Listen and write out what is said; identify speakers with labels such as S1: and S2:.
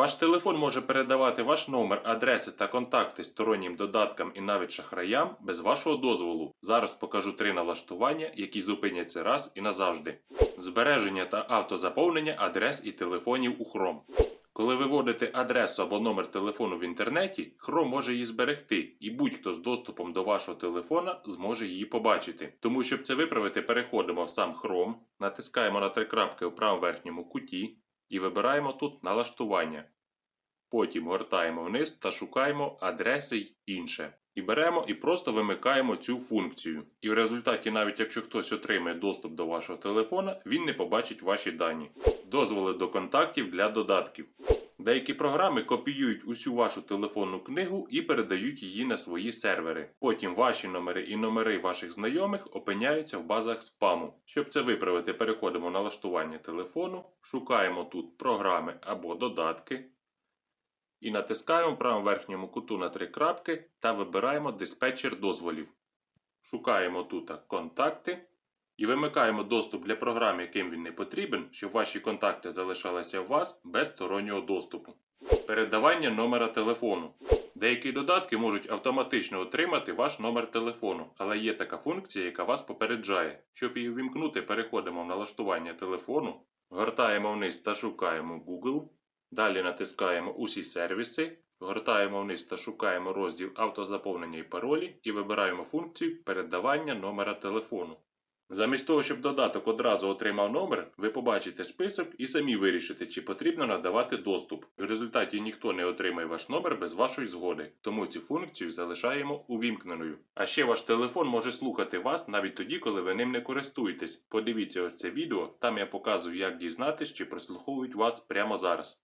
S1: Ваш телефон може передавати ваш номер, адреси та контакти стороннім додаткам і навіть шахраям без вашого дозволу. Зараз покажу три налаштування, які зупиняться раз і назавжди. Збереження та автозаповнення адрес і телефонів у Chrome. Коли ви вводите адресу або номер телефону в інтернеті, Chrome може її зберегти, і будь-хто з доступом до вашого телефона зможе її побачити. Тому, щоб це виправити, переходимо в сам Chrome, натискаємо на три крапки у правому верхньому куті і вибираємо тут налаштування. Потім гортаємо вниз та шукаємо адреси й інше. І беремо і просто вимикаємо цю функцію. І в результаті, навіть якщо хтось отримає доступ до вашого телефона, він не побачить ваші дані. Дозволи до контактів для додатків. Деякі програми копіюють усю вашу телефонну книгу і передають її на свої сервери. Потім ваші номери і номери ваших знайомих опиняються в базах спаму. Щоб це виправити, переходимо в налаштування телефону, шукаємо тут програми або додатки. І натискаємо в правому верхньому куту на три крапки та вибираємо диспетчер дозволів. Шукаємо тут контакти і вимикаємо доступ для програм, яким він не потрібен, щоб ваші контакти залишалися у вас без стороннього доступу. Передавання номера телефону. Деякі додатки можуть автоматично отримати ваш номер телефону, але є така функція, яка вас попереджає. Щоб її ввімкнути, переходимо в налаштування телефону, гортаємо вниз та шукаємо Google. Далі натискаємо Усі сервіси, гортаємо вниз та шукаємо розділ автозаповнення і паролі і вибираємо функцію передавання номера телефону. Замість того, щоб додаток одразу отримав номер, ви побачите список і самі вирішите, чи потрібно надавати доступ. В результаті ніхто не отримає ваш номер без вашої згоди, тому цю функцію залишаємо увімкненою. А ще ваш телефон може слухати вас навіть тоді, коли ви ним не користуєтесь. Подивіться ось це відео, там я показую, як дізнатись, чи прослуховують вас прямо зараз.